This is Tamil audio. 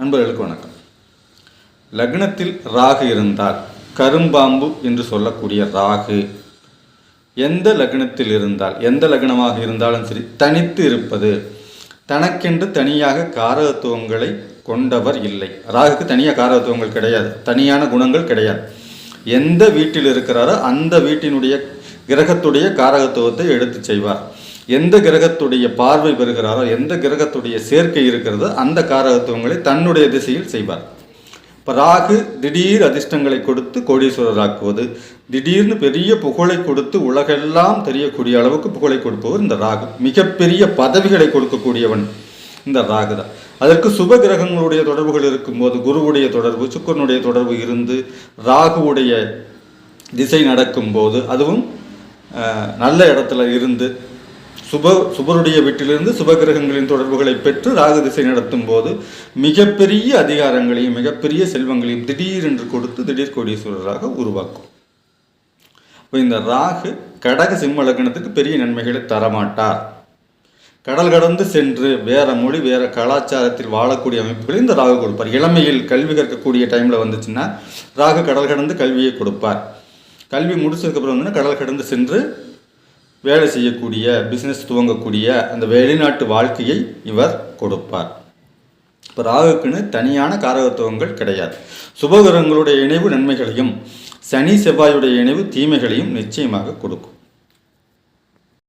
நண்பர்களுக்கு வணக்கம். லக்னத்தில் ராகு இருந்தால் கரும்பாம்பு என்று சொல்லக்கூடிய ராகு எந்த லக்னத்தில் இருந்தால் எந்த லக்னமாக இருந்தாலும் சரி தனித்து இருப்பது தனக்கென்று தனியாக காரகத்துவங்களை கொண்டவர் இல்லை. ராகுக்கு தனியாக காரகத்துவங்கள் கிடையாது. தனியான குணங்கள் கிடையாது. எந்த வீட்டில் இருக்கிறாரோ அந்த வீட்டினுடைய கிரகத்துடைய காரகத்துவத்தை எடுத்து செய்வார். எந்த கிரகத்துடைய பார்வை பெறுகிறாரோ எந்த கிரகத்துடைய சேர்க்கை இருக்கிறதோ அந்த காரகத்துவங்களை தன்னுடைய திசையில் செய்வார். இப்போ ராகு திடீர் அதிர்ஷ்டங்களை கொடுத்து கோடீஸ்வரராக்குவது திடீர்னு பெரிய புகழை கொடுத்து உலகெல்லாம் தெரியக்கூடிய அளவுக்கு புகழை கொடுப்பவர் இந்த ராகு. மிகப்பெரிய பதவிகளை கொடுக்கக்கூடியவன். இந்த ராகு தான் அதற்கு சுப கிரகங்களுடைய தொடர்புகள் இருக்கும்போது குருவுடைய தொடர்பு சுக்கரனுடைய தொடர்பு இருந்து ராகுவுடைய திசை நடக்கும்போது அதுவும் நல்ல இடத்துல இருந்து சுப சுபருடைய வீட்டிலிருந்து சுபகிரகங்களின் தொடர்புகளை பெற்று ராகு திசை நடத்தும் போது மிகப்பெரிய அதிகாரங்களையும் மிகப்பெரிய செல்வங்களையும் திடீரென்று கொடுத்து திடீர் கோடீஸ்வரராக உருவாக்கும். இப்போ இந்த ராகு கடக சிம்ம லக்னத்துக்கு பெரிய நன்மைகளை தரமாட்டார். கடல் கடந்து சென்று வேற மொழி வேற கலாச்சாரத்தில் வாழக்கூடிய அமைப்புகள் இந்த ராகு கொடுப்பார். இளமையில் கல்வி கற்கக்கூடிய டைமில் வந்துச்சுன்னா ராகு கடல் கடந்து கல்வியை கொடுப்பார். கல்வி முடிச்சதுக்கப்புறம் வந்து கடல் கடந்து சென்று வேலை செய்யக்கூடிய பிஸ்னஸ் துவங்கக்கூடிய அந்த வெளிநாட்டு வாழ்க்கையை இவர் கொடுப்பார். இப்போ ராகுக்குன்னு தனியான காரகத்துவங்கள் கிடையாது. சுபகிரகங்களுடைய இணைவு நன்மைகளையும் சனி செவ்வாயுடைய இணைவு தீமைகளையும் நிச்சயமாக கொடுக்கும்.